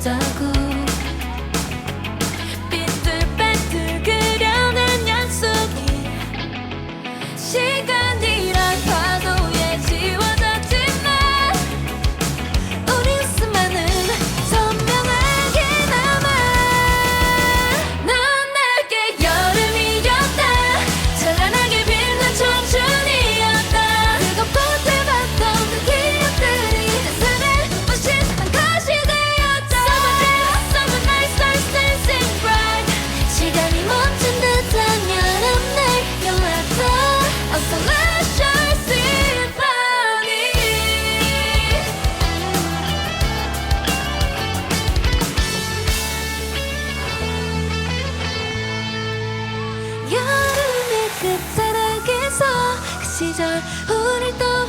takut 시절. 우릴 떠